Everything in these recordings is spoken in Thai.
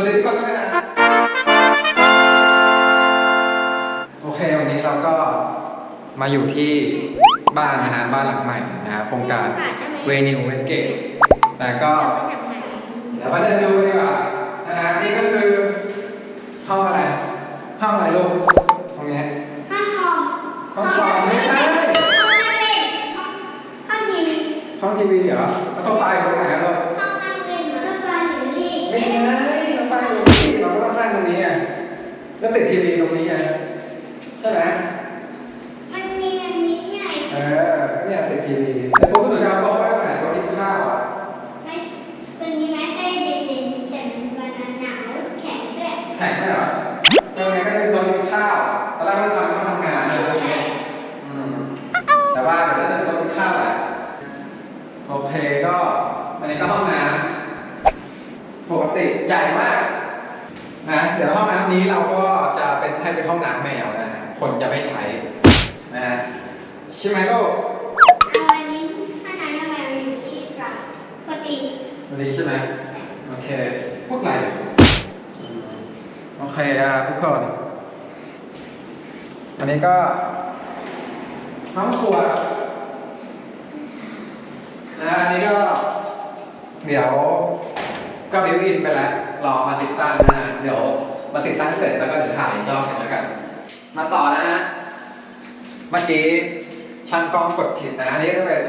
วัสดีทุกคนด้วยนะโอเค วันนี้เราก็มาอยู่ที่บ้านนะฮะ บ้านหลังใหม่นะฮะ โครงการเวนิวเวสเกตแต่ก็เดี๋ยวมาเดินดูดีกว่านะฮะ นี่ก็คือห้องอะไร ห้องอะไรลูกตรงเนี้ยห้องคอมห้องคอมไม่ใช่ห้องนั่งเล่นห้องทีวีห้องทีวีเหรอแล้วโซฟาอยู่ตรงไหนอะลูก ห้องนั่งเล่นเหมือนรถไฟอยู่นี่ไม่ใช่ โซฟาอยู่ที่เราก็ต้องนั่งตรงนี้อะแล้วติดทีวีตรงนี้ไงใช่ไหมมันมีอันนี้ไงเออเนี่ยติดทีวีแต่ผมก็เหมือนกันบอกไว้ตรงไหนตรงที่ข้าวอะไม่ตัวนี้แม้ได้เย็นๆแต่มันวันหนาวแข็งด้วยแข็งไหมเหรอตรงนี้ก็จะโดนกินข้าวตอนแรกก็ทำเขาทำงานนะตรงนี้อืมแต่ว่าเดี๋ยวจะโดนกินข้าวแหละโอเคก็อันนี้ก็ห้องน้ำปกติใหญ่มาก นะเดี๋ยวห้องน้ำนี้เราก็จะเป็นให้เป็นห้องน้ำแมวนะฮะคนจะไม่ใช้นะฮะใช่ไหมลูกเอาอันนี้ถ้าน้ำทำไมมันอยู่ที่กับปกติวันนี้ใช่ไหมโอเคพูดอะไรอืมโอเคอะทุกคนอันนี้ก็ห้องครัวนะอันนี้ก็ เดี๋ยวก็บิวอินไปแล้ว รอมาติดตั้งนะฮะเดี๋ยวมาติดตั้งเสร็จแล้วก็เดี๋ยวถ่ายรอบเสร็จแล้วกัน มาต่อนะฮะเมื่อกี้ช่างกล้องกดผิดนะอันนี้ก็เป็น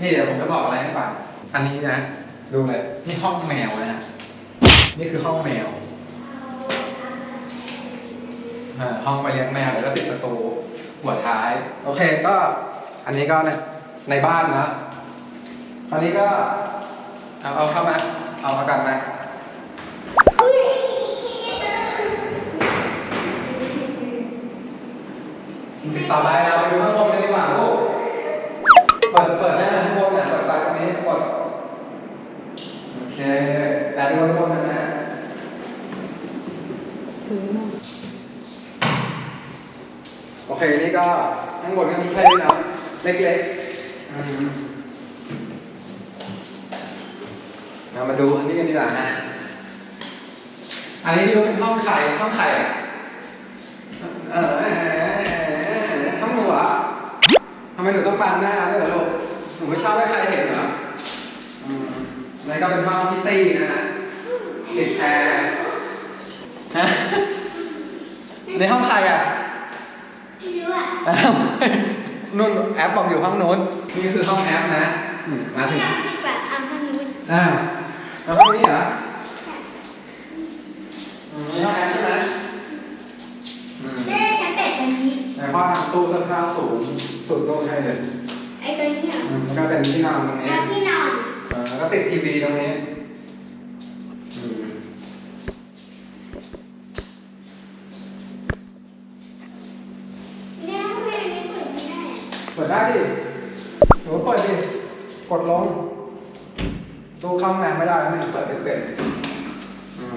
นี่เดี๋ยวผมจะบอกอะไรให้ฟังอันนี้นะ ดูเลยนี่ห้องแมวนะฮะนี่คือห้องแมวห้องไปเลี้ยงแมวแล้วก็ติดประตู หัวท้าย โอเคก็อันนี้ก็ในในบ้านนะคราวนี้ก็เอาเอาเข้ามา เอามากันมา อุ้ย ต่อไปเราไปดูข้างบนกันดีกว่าลูก เปิดเปิดหน้าข้างบนนะเปิดไฟตรงนี้กดโอเคแต่ดูข้างบนนะโอเค นี่ก็ข้างบนก็มีแค่นี้นะเล็กๆมเรามาดูอันนี้กันดีกว่าฮะ อันนี้ดูเป็นห้องไข่ห้องไข่อะเออห้องหนูเหรอทำ ไมหนูต้องปันหน้าด้วยเหรอลูก หนูไม่ชอบให้ใครเห็นเหรออืมอันนี้ก็เป็นห้องพิตตี้นะฮะติดแอร์ฮะในห้องใครอะไม่รู้อะอ้าวนุ่นแอปบอกอยู่ห้องนู้น นี่คือห้องแอปนะอืมมาถึงชอบที่แบบอ่านข้างนู้นอ้าวแล้วห้องนี้เหรออืมนี่ห้องแอปใช่ไหมอืม ได้ชั้นแปดชั้นนี้ แต่พ่อทำตู้เสื้อผ้าสูง สุดโลกให้เลยไอ้ตัวนี้เหรออืมแล้วก็เป็นที่นอนตรงนี้แล้วที่นอนเออแล้วก็ติดทีวีตรงนี้อืมแล้วทำไมอันนี้เปิดไม่ได้อะเปิดได้ดิหนูเปิดดิกดลงตู้เข้าห้องน้ำไม่ได้แล้วนี่เปิดไม่เป็นอืม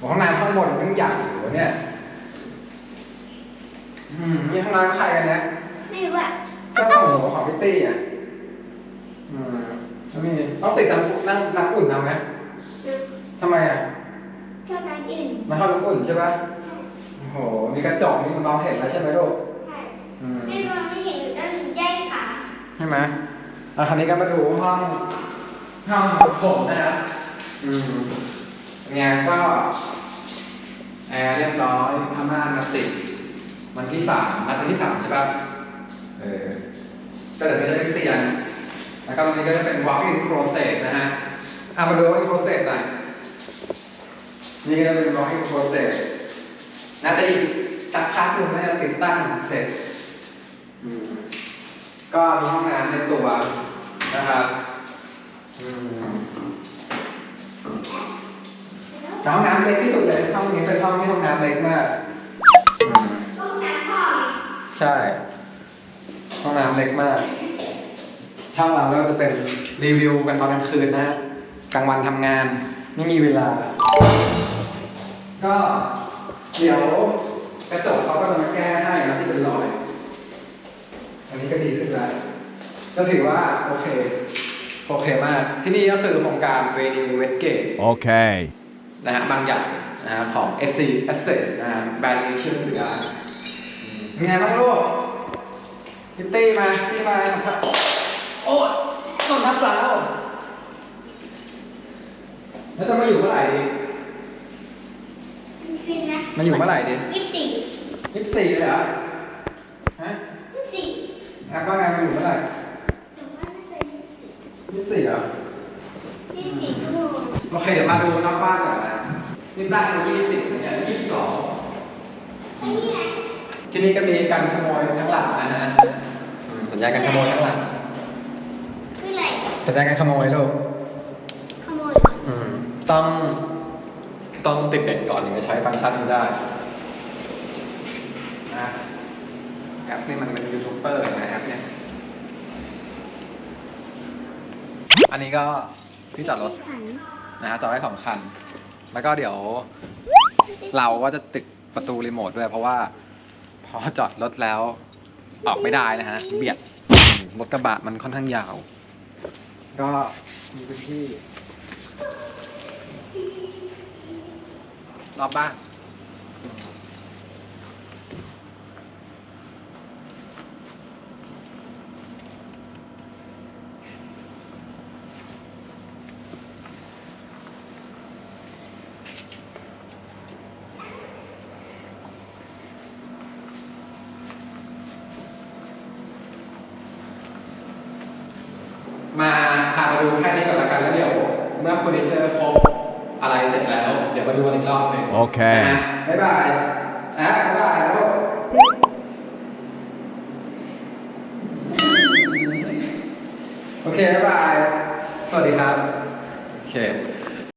ห้องน้ำข้างบนมันใหญ่อยู่วะเนี่ยอืมนี่ห้องน้ำใครกันเนี่ย ไม่รู้อะเจ้าของหนูของพิตตี้อะอืมแล้วมีต้องติดน้ำนั่งน้ำอุ่นเอาไหมทำไมอะชอบร้านอื่นมันเข้าน้ำอุ่นใช่ปะใช่โอ้โห มีกระจกนี่มันมองเห็นแล้วใช่ไหมลูกใช่อืมไม่รู้ไม่เห็นหรือต้องแย่ขาใช่ไหมอะคราวนี้ก็มาดูห้องห้องของผมนะครับอืมเนี่ยก็แอร์เรียบร้อยผ้าม่านมาติดวันที่สามนัดวันที่สามใช่ปะ เออก็เดี๋ยวจะได้เตียงแล้วก็ตรงนี้ก็จะเป็น walk-in closet นะฮะอะมาดู walk-in closet หน่อยนี่ก็จะเป็น walk-in closet น่าจะอีกสักพักหนึ่งน่าจะติดตั้งเสร็จอืมก็มีห้องน้ำในตัวนะครับอืมแต่ห้องน้ำเล็กที่สุดเลยห้องนี้เป็นห้องที่ห้องน้ำเล็กมากอืมต้องน้ำพ่อใช่ ห้องน้ำเล็กมากช่างเราก็จะเป็นรีวิวกันตอนกลางคืนนะฮะกลางวันทำงาน ไม่มีเวลา ก็เดี๋ยวกระจกเขาก็จะมาแก้ให้นะที่เป็นรอย อันนี้ก็ดีขึ้นแล้วก็ถือว่า โอเค โอเคมาก ที่นี่ก็คือโครงการเวนิวเวสเกต Okay. นะฮะบางอย่างนะฮะของ SC Access นะฮะแบรนด์นี้เชื่อถือได้มีไงบ้างลูก พิตตี้มาพี่มาสัมภาษณ์โอ้ยโดนทับสาวแล้วจะมาอยู่เมื่อไหร่ดีฟินนะมันอยู่เมื่อไหร่ดิยี่สิบสี่ยี่สิบสี่เลยเหรอฮะยี่สิบสี่แอปว่าไงมันอยู่เมื่อไหร่แต่ว่าน่าจะยี่สิบยี่สิบสี่เหรอยี่สิบสี่ชั่วโมงโอเคเดี๋ยวมาดูนอกบ้านก่อนนะนี่ตั้งมายี่สิบเนี่ยยี่สิบสองไอ้นี่ไงที่นี่ก็มีการขโมยทั้งหลังนะฮะอืม สัญญาการขโมยทั้งหลังคืออะไรสัญญาการขโมยลูกขโมยเหรออืมต้อง ต้องติดเด็กก่อนถึงจะใช้ฟังก์ชันนี้ได้นะแอปนี่มันเป็นยูทูบเบอร์นะแอปเนี่ย อันนี้ก็ที่จอดรถขันนะฮะจอดได้สองคัน แล้วก็เดี๋ยว เราก็จะติดประตูรีโมทด้วย เพราะว่า พอจอดรถแล้ว ออกไม่ได้นะฮะ เบียดรถกระบะมันค่อนข้างยาว ก็มีพื้นที่รอบบ้านมาพามา ดูแค่นี้ก่อนละกันแล้วเดี๋ยวเมื่อเฟอร์นิเจอร์ครบอะไรเสร็จแล้ว เดี๋ยวมาดูกันอีกรอบหนึ่งโอเคนะฮะบ๊ายบายนะบ๊ายบายลูกโอเคบ๊ายบาย สวัสดีครับโอเค